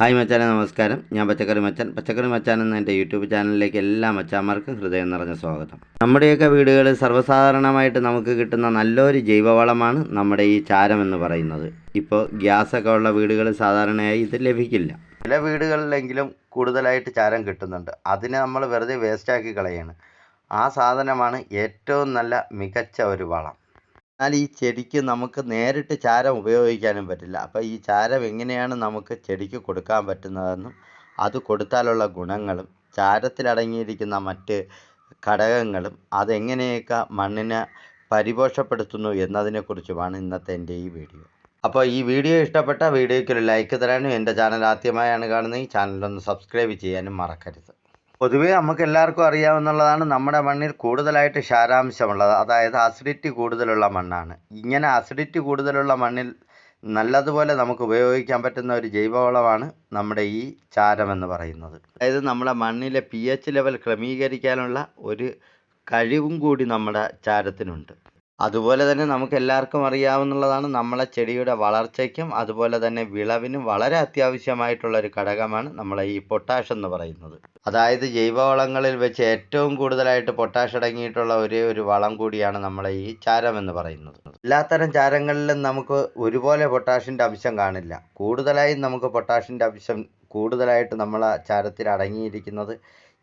Hi മച്ചാനെ നമസ്കാരം. ഞാൻ പച്ചക്കറി മച്ചാൻ. പച്ചക്കറി മച്ചാൻ എന്ന എന്റെ യൂട്യൂബ് ചാനലിലേക്ക് എല്ലാ മച്ചാന്മാർക്കും ഹൃദയം നിറഞ്ഞ സ്വാഗതം. നമ്മുടെയൊക്കെ വീടുകളിൽ സർവസാധാരണമായിട്ട് നമുക്ക് കിട്ടുന്ന നല്ലൊരു ജൈവവളമാണ് നമ്മുടെ ഈ ചാരം എന്ന് പറയുന്നത്. ഇപ്പോൾ ഗ്യാസൊക്കെ ഉള്ള വീടുകളിൽ സാധാരണയായി ഇത് ലഭിക്കില്ല. ചില വീടുകളിലെങ്കിലും കൂടുതലായിട്ട് ചാരം കിട്ടുന്നുണ്ട്. അതിനെ നമ്മൾ വെറുതെ വേസ്റ്റാക്കി കളയാണ്. ആ സാധനമാണ് ഏറ്റവും നല്ല മികച്ച ഒരു വളം. എന്നാൽ ഈ ചെടിക്ക് നമുക്ക് നേരിട്ട് ചാരം ഉപയോഗിക്കാനും പറ്റില്ല. അപ്പോൾ ഈ ചാരം എങ്ങനെയാണ് നമുക്ക് ചെടിക്ക് കൊടുക്കാൻ പറ്റുന്നതെന്നും അത് കൊടുത്താലുള്ള ഗുണങ്ങളും ചാരത്തിലടങ്ങിയിരിക്കുന്ന മറ്റ് ഘടകങ്ങളും അതെങ്ങനെയൊക്കെ മണ്ണിനെ പരിപോഷപ്പെടുത്തുന്നു എന്നതിനെക്കുറിച്ചുമാണ് ഇന്നത്തെ എന്റെ ഈ വീഡിയോ. അപ്പോൾ ഈ വീഡിയോ ഇഷ്ടപ്പെട്ട വീഡിയോയ്ക്ക് ഒരു ലൈക്ക് തരാനും എന്റെ ചാനൽ ആദ്യമായാണ് കാണുന്നത് ഈ ചാനലൊന്ന് സബ്സ്ക്രൈബ് ചെയ്യാനും മറക്കരുത്. പൊതുവേ നമുക്ക് എല്ലാവർക്കും അറിയാവുന്നതാണ് നമ്മുടെ മണ്ണിൽ കൂടുതലായിട്ട് ക്ഷാരാംശമുള്ളത് അതായത് അസിഡിറ്റി കൂടുതലുള്ള മണ്ണാണ്. ഇങ്ങനെ അസിഡിറ്റി കൂടുതലുള്ള മണ്ണിൽ നല്ലതുപോലെ നമുക്ക് ഉപയോഗിക്കാൻ പറ്റുന്ന ഒരു ജൈവവളമാണ് നമ്മുടെ ഈ ചാരം എന്ന് പറയുന്നത്. അതായത് നമ്മുടെ മണ്ണിലെ പി എച്ച് ലെവൽ ക്രമീകരിക്കാനുള്ള ഒരു കഴിവും കൂടി നമ്മുടെ ചാരത്തിനുണ്ട്. അതുപോലെ തന്നെ നമുക്ക് എല്ലാവർക്കും അറിയാവുന്നതാണ് നമ്മളെ ചെടിയുടെ വളർച്ചയ്ക്കും അതുപോലെ തന്നെ വിളവിനും വളരെ അത്യാവശ്യമായിട്ടുള്ള ഒരു ഘടകമാണ് നമ്മളെ ഈ പൊട്ടാഷ് എന്ന് പറയുന്നത്. അതായത് ജൈവവളങ്ങളിൽ വെച്ച് ഏറ്റവും കൂടുതലായിട്ട് പൊട്ടാഷ് അടങ്ങിയിട്ടുള്ള ഒരേ ഒരു വളം കൂടിയാണ് നമ്മളെ ഈ ചാരം എന്ന് പറയുന്നത്. എല്ലാത്തരം ചാരങ്ങളിലും നമുക്ക് ഒരുപോലെ പൊട്ടാഷിന്റെ അംശം കാണില്ല. കൂടുതലായും നമുക്ക് പൊട്ടാഷിന്റെ അംശം കൂടുതലായിട്ട് നമ്മളെ ചാരത്തിൽ അടങ്ങിയിരിക്കുന്നത്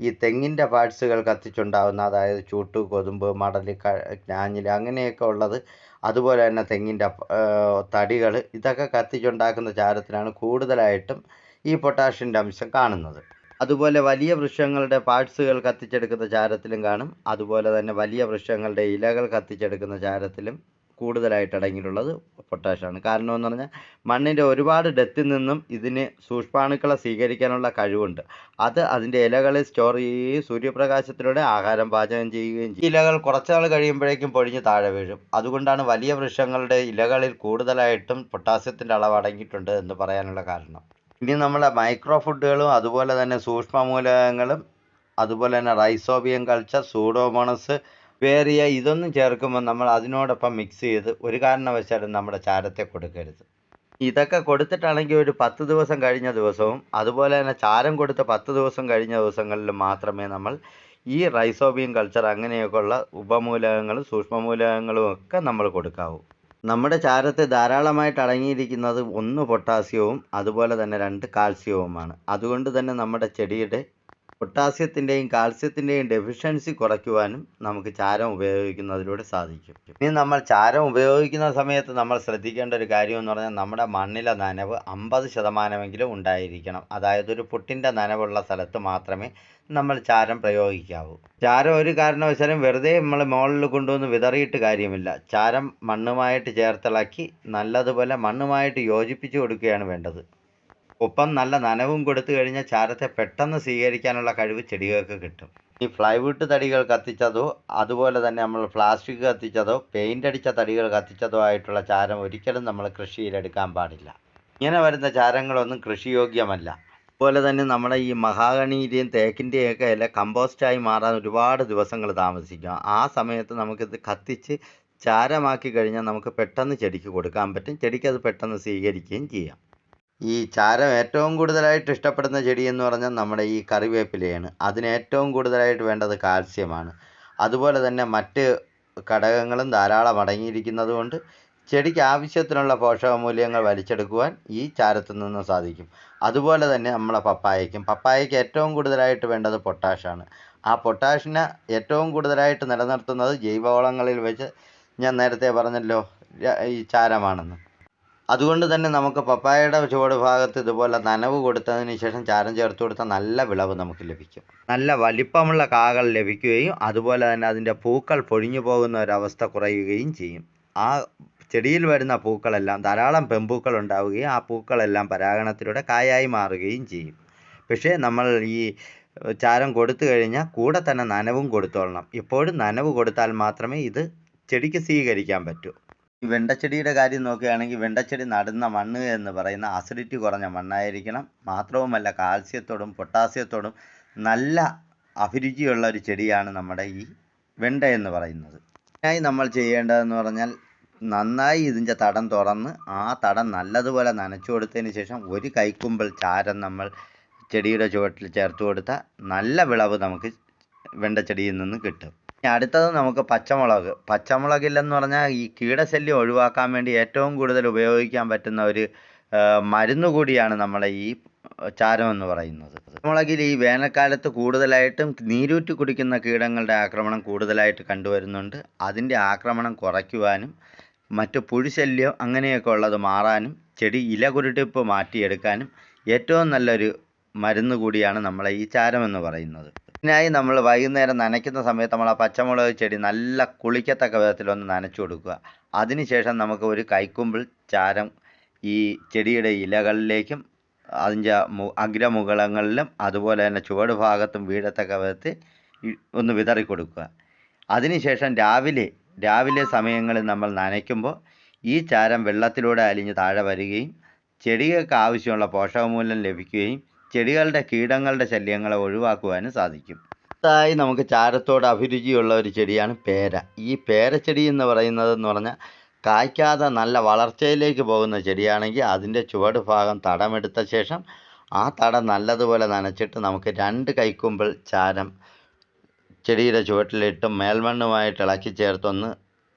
ഈ തെങ്ങിന്റെ പാർട്സുകൾ കത്തിച്ചുണ്ടാവുന്ന അതായത് ചൂട്ട് കൊതുമ്പ് മടൽ ഞാഞ്ഞിൽ അങ്ങനെയൊക്കെ ഉള്ളത് അതുപോലെ തന്നെ തെങ്ങിന്റെ തടികൾ ഇതൊക്കെ കത്തിച്ചുണ്ടാക്കുന്ന ചാരത്തിലാണ് കൂടുതലായിട്ടും ഈ പൊട്ടാഷ്യന്റെ അംശം കാണുന്നത്. അതുപോലെ വലിയ വൃക്ഷങ്ങളുടെ പാർട്സുകൾ കത്തിച്ചെടുക്കുന്ന ചാരത്തിലും കാണും. അതുപോലെ തന്നെ വലിയ വൃക്ഷങ്ങളുടെ ഇലകൾ കത്തിച്ചെടുക്കുന്ന ചാരത്തിലും കൂടുതലായിട്ട് അടങ്ങിയിട്ടുള്ളത് പൊട്ടാഷാണ്. കാരണം എന്ന് പറഞ്ഞാൽ മണ്ണിന്റെ ഒരുപാട് ഡെത്തിൽ നിന്നും ഇതിന് സൂക്ഷ്മാണുക്കളെ സ്വീകരിക്കാനുള്ള കഴിവുണ്ട്. അത് അതിന്റെ ഇലകളെ സ്റ്റോർ ചെയ്യുകയും സൂര്യപ്രകാശത്തിലൂടെ ആഹാരം പാചകം ചെയ്യുകയും ചെയ്യും. ഇലകൾ കുറച്ചാൾ കഴിയുമ്പോഴേക്കും പൊഴിഞ്ഞ് താഴെ വീഴും. അതുകൊണ്ടാണ് വലിയ വൃക്ഷങ്ങളുടെ ഇലകളിൽ കൂടുതലായിട്ടും പൊട്ടാസ്യത്തിന്റെ അളവ് അടങ്ങിയിട്ടുണ്ട് എന്ന് പറയാനുള്ള കാരണം. ഇനി നമ്മളെ മൈക്രോ ഫുഡുകളും അതുപോലെ തന്നെ സൂക്ഷ്മമൂലകങ്ങളും അതുപോലെ തന്നെ റൈസോബിയം കൾച്ചർ സൂഡോമോണസ് വേറിയ ഇതൊന്നും ചേർക്കുമ്പോൾ നമ്മൾ അതിനോടൊപ്പം മിക്സ് ചെയ്ത് ഒരു കാരണവശാലും നമ്മുടെ ചാരത്തെ കൊടുക്കരുത്. ഇതൊക്കെ കൊടുത്തിട്ടാണെങ്കിൽ ഒരു പത്ത് ദിവസം കഴിഞ്ഞ ദിവസവും അതുപോലെ തന്നെ ചാരം കൊടുത്ത പത്ത് ദിവസം കഴിഞ്ഞ ദിവസങ്ങളിൽ മാത്രമേ നമ്മൾ ഈ റൈസോബിയം കൾച്ചർ അങ്ങനെയൊക്കെയുള്ള ഉപമൂലകങ്ങളും സൂക്ഷ്മമൂലകങ്ങളും ഒക്കെ നമ്മൾ കൊടുക്കാവൂ. നമ്മുടെ ചാരത്തെ ധാരാളമായിട്ട് അടങ്ങിയിരിക്കുന്നത് ഒന്ന് പൊട്ടാസ്യവും അതുപോലെ തന്നെ രണ്ട് കാൽസ്യവുമാണ് അതുകൊണ്ട് തന്നെ നമ്മുടെ ചെടിയുടെ പൊട്ടാസ്യത്തിന്റെയും കാൽസ്യത്തിന്റെയും ഡെഫിഷ്യൻസി കുറയ്ക്കുവാനും നമുക്ക് ചാരം ഉപയോഗിക്കുന്നതിലൂടെ സാധിക്കും. ഇനി നമ്മൾ ചാരം ഉപയോഗിക്കുന്ന സമയത്ത് നമ്മൾ ശ്രദ്ധിക്കേണ്ട ഒരു കാര്യം എന്ന് പറഞ്ഞാൽ നമ്മുടെ മണ്ണിലെ നനവ് അമ്പത് ശതമാനമെങ്കിലും ഉണ്ടായിരിക്കണം. അതായത് ഒരു പുട്ടിന്റെ നനവുള്ള സ്ഥലത്ത് മാത്രമേ നമ്മൾ ചാരം പ്രയോഗിക്കാവൂ. ചാരം ഒരു കാരണവശാലും വെറുതെ നമ്മൾ മുകളിൽ കൊണ്ടുവന്ന് വിതറിയിട്ട് കാര്യമില്ല. ചാരം മണ്ണുമായിട്ട് ചേർത്തിളക്കി നല്ലതുപോലെ മണ്ണുമായിട്ട് യോജിപ്പിച്ച് കൊടുക്കുകയാണ് വേണ്ടത്. ഒപ്പം നല്ല നനവും കൊടുത്തു കഴിഞ്ഞാൽ ചാരത്തെ പെട്ടെന്ന് സ്വീകരിക്കാനുള്ള കഴിവ് ചെടികൾക്ക് കിട്ടും. ഈ ഫ്ലൈവുഡ് തടികൾ കത്തിച്ചതോ അതുപോലെ തന്നെ നമ്മൾ പ്ലാസ്റ്റിക് കത്തിച്ചതോ പെയിന്റ് അടിച്ച തടികൾ കത്തിച്ചതോ ആയിട്ടുള്ള ചാരം ഒരിക്കലും നമ്മൾ കൃഷിയിലെടുക്കാൻ പാടില്ല. ഇങ്ങനെ വരുന്ന ചാരങ്ങളൊന്നും കൃഷിയോഗ്യമല്ല. അതുപോലെ തന്നെ നമ്മുടെ ഈ മഹാഗണിയുടെയും തേക്കിന്റെയും ഒക്കെ ഇല കമ്പോസ്റ്റായി മാറാൻ ഒരുപാട് ദിവസങ്ങൾ താമസിക്കും. ആ സമയത്ത് നമുക്കിത് കത്തിച്ച് ചാരമാക്കി കഴിഞ്ഞാൽ നമുക്ക് പെട്ടെന്ന് ചെടിക്ക് കൊടുക്കാൻ പറ്റും. ചെടിക്ക് അത് പെട്ടെന്ന് സ്വീകരിക്കുകയും ചെയ്യാം. ഈ ചാരം ഏറ്റവും കൂടുതലായിട്ട് ഇഷ്ടപ്പെടുന്ന ചെടി എന്ന് പറഞ്ഞാൽ നമ്മുടെ ഈ കറിവേപ്പിലയാണ്. അതിന് ഏറ്റവും കൂടുതലായിട്ട് വേണ്ടത് കാൽസ്യമാണ്. അതുപോലെ തന്നെ മറ്റ് ഘടകങ്ങളും ധാരാളം അടങ്ങിയിരിക്കുന്നത് കൊണ്ട് ചെടിക്ക് ആവശ്യത്തിനുള്ള പോഷകമൂല്യങ്ങൾ വലിച്ചെടുക്കുവാൻ ഈ ചാരത്തിൽ നിന്ന് സാധിക്കും. അതുപോലെ തന്നെ നമ്മളെ പപ്പായയ്ക്കും. പപ്പായയ്ക്ക് ഏറ്റവും കൂടുതലായിട്ട് വേണ്ടത് പൊട്ടാഷാണ്. ആ പൊട്ടാഷിനെ ഏറ്റവും കൂടുതലായിട്ട് നിലനിർത്തുന്നത് ജൈവവളങ്ങളിൽ വെച്ച് ഞാൻ നേരത്തെ പറഞ്ഞല്ലോ ഈ ചാരമാണെന്ന്. അതുകൊണ്ട് തന്നെ നമുക്ക് പപ്പായയുടെ ചുവട് ഭാഗത്ത് ഇതുപോലെ നനവ് കൊടുത്തതിന് ശേഷം ചാരം ചേർത്ത് കൊടുത്താൽ നല്ല വിളവ് നമുക്ക് ലഭിക്കും. നല്ല വലിപ്പമുള്ള കാകൾ ലഭിക്കുകയും അതുപോലെ തന്നെ അതിന്റെ പൂക്കൾ പൊഴിഞ്ഞു പോകുന്ന ഒരവസ്ഥ കുറയുകയും ചെയ്യും. ആ ചെടിയിൽ വരുന്ന പൂക്കളെല്ലാം ധാരാളം പെമ്പൂക്കൾ ഉണ്ടാവുകയും ആ പൂക്കളെല്ലാം പരാഗണത്തിലൂടെ കായായി മാറുകയും ചെയ്യും. പക്ഷേ നമ്മൾ ഈ ചാരം കൊടുത്തു കഴിഞ്ഞാൽ കൂടെ തന്നെ നനവും കൊടുത്തോളണം. ഇപ്പോഴും നനവ് കൊടുത്താൽ മാത്രമേ ഇത് ചെടിക്ക് സ്വീകരിക്കാൻ പറ്റൂ. വെണ്ടച്ചെടിയുടെ കാര്യം നോക്കുകയാണെങ്കിൽ വെണ്ടച്ചെടി നടുന്ന മണ്ണ് എന്ന് പറയുന്ന അസിഡിറ്റി കുറഞ്ഞ മണ്ണായിരിക്കണം. മാത്രവുമല്ല കാൽസ്യത്തോടും പൊട്ടാസ്യത്തോടും നല്ല അഭിരുചിയുള്ള ഒരു ചെടിയാണ് നമ്മുടെ ഈ വെണ്ട എന്ന് പറയുന്നത്. അതിനായി നമ്മൾ ചെയ്യേണ്ടതെന്ന് പറഞ്ഞാൽ നന്നായി ഇതിന്റെ തടം തുറന്ന് ആ തടം നല്ലതുപോലെ നനച്ചു കൊടുത്തതിന് ശേഷം ഒരു കൈക്കുമ്പിൾ ചാരം നമ്മൾ ചെടിയുടെ ചുവട്ടിൽ ചേർത്ത് കൊടുത്താൽ നല്ല വിളവ് നമുക്ക് വെണ്ടച്ചെടിയിൽ നിന്ന് കിട്ടും. അടുത്തത് നമുക്ക് പച്ചമുളക്. പച്ചമുളകില്ലെന്ന് പറഞ്ഞാൽ ഈ കീടശല്യം ഒഴിവാക്കാൻ വേണ്ടി ഏറ്റവും കൂടുതൽ ഉപയോഗിക്കാൻ പറ്റുന്ന ഒരു മരുന്ന് കൂടിയാണ് നമ്മളെ ഈ ചാരം എന്ന് പറയുന്നത്. പച്ചമുളകിൽ ഈ വേനൽക്കാലത്ത് കൂടുതലായിട്ടും നീരൂറ്റി കുടിക്കുന്ന കീടങ്ങളുടെ ആക്രമണം കൂടുതലായിട്ട് കണ്ടുവരുന്നുണ്ട്. അതിന്റെ ആക്രമണം കുറയ്ക്കുവാനും മറ്റ് പുഴുശല്യം അങ്ങനെയൊക്കെ ഉള്ളത് മാറാനും ചെടി ഇല കുരുട്ടിപ്പ് മാറ്റിയെടുക്കാനും ഏറ്റവും നല്ലൊരു മരുന്ന് കൂടിയാണ് നമ്മളെ ഈ ചാരം എന്ന് പറയുന്നത്. ഇതിനായി നമ്മൾ വൈകുന്നേരം നനയ്ക്കുന്ന സമയത്ത് നമ്മൾ ആ പച്ചമുളക് ചെടി നല്ല കുളിക്കത്തക്ക വിധത്തിൽ ഒന്ന് നനച്ചു കൊടുക്കുക. അതിനുശേഷം നമുക്ക് ഒരു കൈക്കുമ്പിൾ ചാരം ഈ ചെടിയുടെ ഇലകളിലേക്കും അതിന്റെ അഗ്രമുകളങ്ങളിലും അതുപോലെ തന്നെ ചുവട് ഭാഗത്തും വീഴത്തക്ക വിധത്തിൽ ഒന്ന് വിതറി കൊടുക്കുക. അതിനുശേഷം രാവിലെ രാവിലെ സമയങ്ങളിൽ നമ്മൾ നനയ്ക്കുമ്പോൾ ഈ ചാരം വെള്ളത്തിലൂടെ അലിഞ്ഞ് താഴെ വരികയും ചെടികൾക്ക് ആവശ്യമുള്ള പോഷകമൂല്യം ലഭിക്കുകയും ചെടികളുടെ കീടങ്ങളുടെ ശല്യങ്ങളെ ഒഴിവാക്കുവാനും സാധിക്കും. അടുത്തതായി നമുക്ക് ചാരത്തോട് അഭിരുചിയുള്ള ഒരു ചെടിയാണ് പേര. ഈ പേരച്ചെടി എന്ന് പറയുന്നത് എന്ന് പറഞ്ഞാൽ കായ്ക്കാതെ നല്ല വളർച്ചയിലേക്ക് പോകുന്ന ചെടിയാണെങ്കിൽ അതിന്റെ ചുവട് ഭാഗം തടമെടുത്ത ശേഷം ആ തടം നല്ലതുപോലെ നനച്ചിട്ട് നമുക്ക് രണ്ട് കൈക്കുമ്പിൾ ചാരം ചെടിയുടെ ചുവട്ടിലിട്ട് മേൽമണ്ണുമായിട്ട് ഇളക്കി ചേർത്തൊന്ന്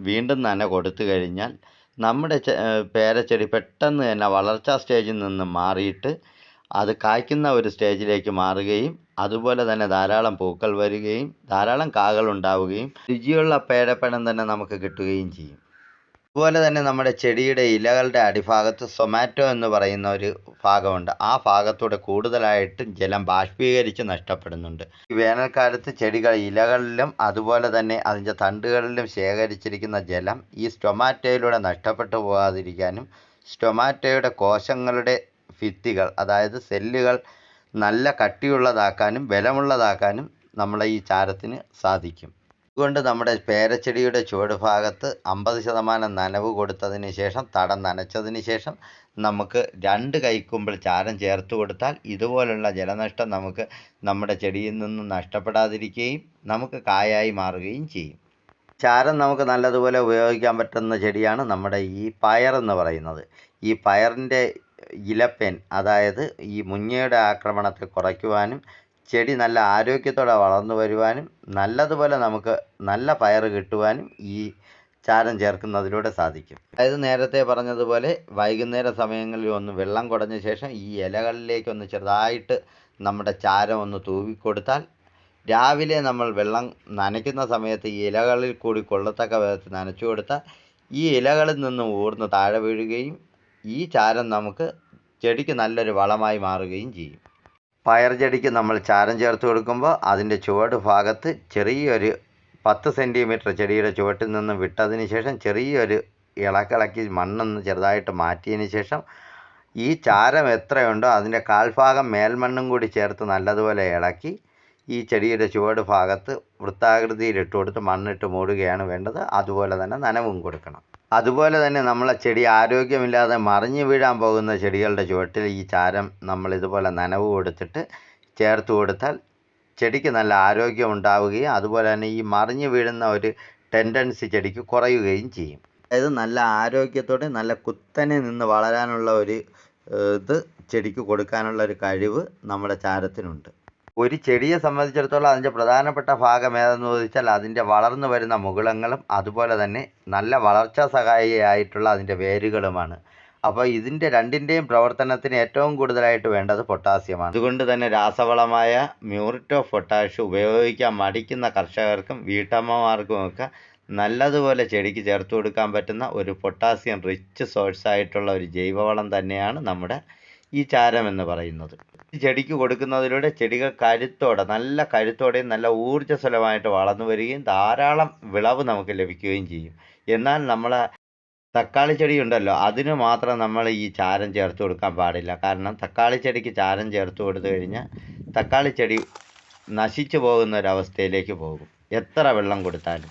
വീണ്ടും നന കൊടുത്തു കഴിഞ്ഞാൽ നമ്മുടെ പേരച്ചെടി പെട്ടെന്ന് തന്നെ വളർച്ചാ സ്റ്റേജിൽ നിന്ന് മാറിയിട്ട് അത് കായ്ക്കുന്ന ഒരു സ്റ്റേജിലേക്ക് മാറുകയും അതുപോലെ തന്നെ ധാരാളം പൂക്കൾ വരികയും ധാരാളം കാകൾ ഉണ്ടാവുകയും രുചിയുള്ള പേരപ്പഴം തന്നെ നമുക്ക് കിട്ടുകയും ചെയ്യും. അതുപോലെ തന്നെ നമ്മുടെ ചെടിയുടെ ഇലകളുടെ അടിഭാഗത്ത് സൊമാറ്റോ എന്ന് പറയുന്ന ഒരു ഭാഗമുണ്ട്. ആ ഭാഗത്തൂടെ കൂടുതലായിട്ട് ജലം ബാഷ്പീകരിച്ച് നഷ്ടപ്പെടുന്നുണ്ട്. ഈ വേനൽക്കാലത്ത് ചെടികൾ ഇലകളിലും അതുപോലെ തന്നെ അതിന്റെ തണ്ടുകളിലും ശേഖരിച്ചിരിക്കുന്ന ജലം ഈ സ്റ്റൊമാറ്റോയിലൂടെ നഷ്ടപ്പെട്ടു പോകാതിരിക്കാനും സ്റ്റൊമാറ്റോയുടെ കോശങ്ങളുടെ ഭിത്തികൾ അതായത് സെല്ലുകൾ നല്ല കട്ടിയുള്ളതാക്കാനും ബലമുള്ളതാക്കാനും നമ്മളെ ഈ ചാരത്തിന് സാധിക്കും. അതുകൊണ്ട് നമ്മുടെ പേരച്ചെടിയുടെ ചുവട് ഭാഗത്ത് അമ്പത് ശതമാനം നനവ് കൊടുത്തതിന് ശേഷം തടം നനച്ചതിന് ശേഷം നമുക്ക് രണ്ട് കൈക്കുമ്പിൾ ചാരം ചേർത്ത് കൊടുത്താൽ ഇതുപോലുള്ള ജലനഷ്ടം നമുക്ക് നമ്മുടെ ചെടിയിൽ നിന്നും നഷ്ടപ്പെടാതിരിക്കുകയും നമുക്ക് കായായി മാറുകയും ചെയ്യും. ചാരം നമുക്ക് നല്ലതുപോലെ ഉപയോഗിക്കാൻ പറ്റുന്ന ചെടിയാണ് നമ്മുടെ ഈ പയർ എന്ന് പറയുന്നത്. ഈ പയറിന്റെ ഇലപ്പേൻ. അതായത് ഈ മുഞ്ഞയുടെ ആക്രമണത്തെ കുറയ്ക്കുവാനും ചെടി നല്ല ആരോഗ്യത്തോടെ വളർന്നു വരുവാനും നല്ലതുപോലെ നമുക്ക് നല്ല പയർ കിട്ടുവാനും ഈ ചാരം ചേർക്കുന്നതിലൂടെ സാധിക്കും. അതായത് നേരത്തെ പറഞ്ഞതുപോലെ വൈകുന്നേര സമയങ്ങളിൽ ഒന്ന് വെള്ളം കുടഞ്ഞ ശേഷം ഈ ഇലകളിലേക്ക് ഒന്ന് ചെറുതായിട്ട് നമ്മുടെ ചാരം ഒന്ന് തൂവിക്കൊടുത്താൽ രാവിലെ നമ്മൾ വെള്ളം നനയ്ക്കുന്ന സമയത്ത് ഈ ഇലകളിൽ കൂടി കൊള്ളത്തക്ക വിധത്തിൽ നനച്ചു കൊടുത്താൽ ഈ ഇലകളിൽ നിന്ന് ഊർന്ന് താഴെ വീഴുകയും ഈ ചാരം നമുക്ക് ചെടിക്ക് നല്ലൊരു വളമായി മാറുകയും ചെയ്യും. പയർ ചെടിക്ക് നമ്മൾ ചാരം ചേർത്ത് കൊടുക്കുമ്പോൾ അതിന്റെ ചുവട് ഭാഗത്ത് ചെറിയൊരു പത്ത് സെന്റിമീറ്റർ ചെടിയുടെ ചുവട്ടിൽ നിന്നും വിട്ടതിന് ശേഷം ചെറിയൊരു ഇളക്കിളക്കി മണ്ണൊന്ന് ചെറുതായിട്ട് മാറ്റിയതിന് ശേഷം ഈ ചാരം എത്രയുണ്ടോ അതിന്റെ കാൽഭാഗം മേൽമണ്ണും കൂടി ചേർത്ത് നല്ലതുപോലെ ഇളക്കി ഈ ചെടിയുടെ ചുവട് ഭാഗത്ത് വൃത്താകൃതിയിൽ ഇട്ട് കൊടുത്ത് മണ്ണിട്ട് മൂടുകയാണ് വേണ്ടത്. അതുപോലെ തന്നെ നനവും കൊടുക്കണം. അതുപോലെ തന്നെ നമ്മളെ ചെടി ആരോഗ്യമില്ലാതെ മറിഞ്ഞു വീഴാൻ പോകുന്ന ചെടികളുടെ ചുവട്ടിൽ ഈ ചാരം നമ്മൾ ഇതുപോലെ നനവ് കൊടുത്തിട്ട് ചേർത്ത് കൊടുത്താൽ ചെടിക്ക് നല്ല ആരോഗ്യം ഉണ്ടാവുകയും അതുപോലെ തന്നെ ഈ മറിഞ്ഞു വീഴുന്ന ഒരു ടെൻഡൻസി ചെടിക്ക് കുറയുകയും ചെയ്യും. അതായത് നല്ല ആരോഗ്യത്തോടെ നല്ല കുത്തനെ നിന്ന് വളരാനുള്ള ഒരു ഇത് ചെടിക്ക് കൊടുക്കാനുള്ള ഒരു കഴിവ് നമ്മുടെ ചാരത്തിനുണ്ട്. ഒരു ചെടിയെ സംബന്ധിച്ചിടത്തോളം അതിന്റെ പ്രധാനപ്പെട്ട ഭാഗം ഏതെന്ന് ചോദിച്ചാൽ അതിന്റെ വളർന്നു വരുന്ന മുകുളങ്ങളും അതുപോലെ തന്നെ നല്ല വളർച്ചാ സഹായിയായിട്ടുള്ള അതിന്റെ വേരുകളുമാണ്. അപ്പോൾ ഇതിന്റെ രണ്ടിന്റെയും പ്രവർത്തനത്തിന് ഏറ്റവും കൂടുതലായിട്ട് വേണ്ടത് പൊട്ടാസ്യമാണ്. അതുകൊണ്ട് തന്നെ രാസവളമായ മ്യൂറിറ്റ് ഓഫ് പൊട്ടാഷ് ഉപയോഗിക്കാൻ മടിക്കുന്ന കർഷകർക്കും വീട്ടമ്മമാർക്കുമൊക്കെ നല്ലതുപോലെ ചെടിക്ക് ചേർത്ത് കൊടുക്കാൻ പറ്റുന്ന ഒരു പൊട്ടാസ്യം റിച്ച് സോഴ്സായിട്ടുള്ള ഒരു ജൈവവളം തന്നെയാണ് നമ്മുടെ ഈ ചാരം എന്ന് പറയുന്നത്. ചെടിക്ക് കൊടുക്കുന്നതിലൂടെ ചെടികൾ കരുത്തോടെ നല്ല കരുത്തോടെയും നല്ല ഊർജസ്വലമായിട്ട് വളർന്നു വരികയും ധാരാളം വിളവ് നമുക്ക് ലഭിക്കുകയും ചെയ്യും. എന്നാൽ നമ്മൾ തക്കാളി ചെടി ഉണ്ടല്ലോ അതിന് മാത്രം നമ്മൾ ഈ ചാരം ചേർത്ത് കൊടുക്കാൻ പാടില്ല. കാരണം തക്കാളി ചെടിക്ക് ചാരം ചേർത്ത് കൊടുത്തു കഴിഞ്ഞാൽ തക്കാളി ചെടി നശിച്ചു പോകുന്ന ഒരവസ്ഥയിലേക്ക് പോകും. എത്ര വെള്ളം കൊടുത്താലും.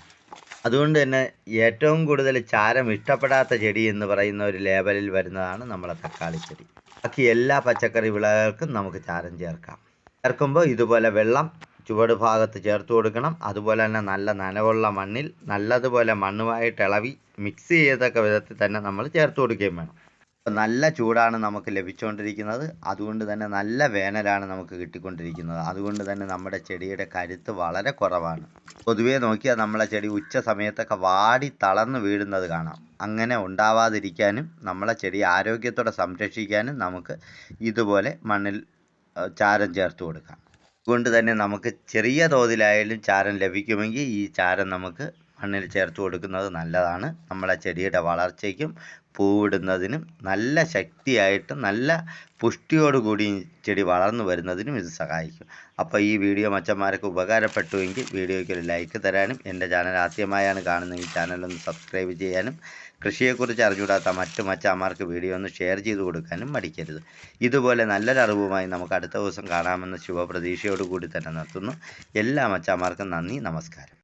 അതുകൊണ്ട് തന്നെ ഏറ്റവും കൂടുതൽ ചാരം ഇഷ്ടപ്പെടാത്ത ചെടി എന്ന് പറയുന്ന ഒരു ലേബലിൽ വരുന്നതാണ് നമ്മളെ തക്കാളി ചെടി. ബാക്കി എല്ലാ പച്ചക്കറി വിളകൾക്കും നമുക്ക് ചാരം ചേർക്കാം. ചേർക്കുമ്പോൾ ഇതുപോലെ വെള്ളം ചുവട് ഭാഗത്ത് ചേർത്ത് കൊടുക്കണം. അതുപോലെ തന്നെ നല്ല നനവുള്ള മണ്ണിൽ നല്ലതുപോലെ മണ്ണുമായിട്ട് ഇളവി മിക്സ് ചെയ്തൊക്കെ വിധത്തിൽ തന്നെ നമ്മൾ ചേർത്ത് കൊടുക്കുകയും വേണം. നല്ല ചൂടാണ് നമുക്ക് ലഭിച്ചുകൊണ്ടിരിക്കുന്നത് അതുകൊണ്ട് തന്നെ നല്ല വേനലാണ് നമുക്ക് കിട്ടിക്കൊണ്ടിരിക്കുന്നത്. അതുകൊണ്ട് തന്നെ നമ്മുടെ ചെടിയുടെ കരുത്ത് വളരെ കുറവാണ്. പൊതുവേ നോക്കിയാൽ നമ്മളെ ചെടി ഉച്ച സമയത്തൊക്കെ വാടി തളർന്നു വീഴുന്നത് കാണാം. അങ്ങനെ ഉണ്ടാവാതിരിക്കാനും നമ്മളെ ചെടി ആരോഗ്യത്തോടെ സംരക്ഷിക്കാനും നമുക്ക് ഇതുപോലെ മണ്ണിൽ ചാരം ചേർത്ത് കൊടുക്കാം. അതുകൊണ്ട് തന്നെ നമുക്ക് ചെറിയ തോതിലായാലും ചാരം ലഭിക്കുമെങ്കിൽ ഈ ചാരം നമുക്ക് മണ്ണിൽ ചേർത്ത് കൊടുക്കുന്നത് നല്ലതാണ്. നമ്മളെ ചെടിയുടെ വളർച്ചയ്ക്കും പൂവിടുന്നതിനും നല്ല ശക്തിയായിട്ട് നല്ല പുഷ്ടിയോടുകൂടി ചെടി വളർന്നു വരുന്നതിനും ഇത് സഹായിക്കും. അപ്പോൾ ഈ വീഡിയോ മച്ചന്മാർക്ക് ഉപകാരപ്പെട്ടുവെങ്കിൽ വീഡിയോയ്ക്ക് ഒരു ലൈക്ക് തരാനും എന്റെ ചാനൽ ആദ്യമായാണ് കാണുന്നതെങ്കിൽ ചാനലൊന്ന് സബ്സ്ക്രൈബ് ചെയ്യാനും കൃഷിയെക്കുറിച്ച് അറിഞ്ഞുകൂടാത്ത മറ്റു മച്ചന്മാർക്ക് വീഡിയോ ഒന്ന് ഷെയർ ചെയ്ത് കൊടുക്കാനും മടിക്കരുത്. ഇതുപോലെ നല്ലൊരറിവുമായി നമുക്ക് അടുത്ത ദിവസം കാണാമെന്ന ശുഭപ്രതീക്ഷയോടുകൂടി തന്നെ നിർത്തുന്നു. എല്ലാ മച്ചന്മാർക്കും നന്ദി നമസ്കാരം.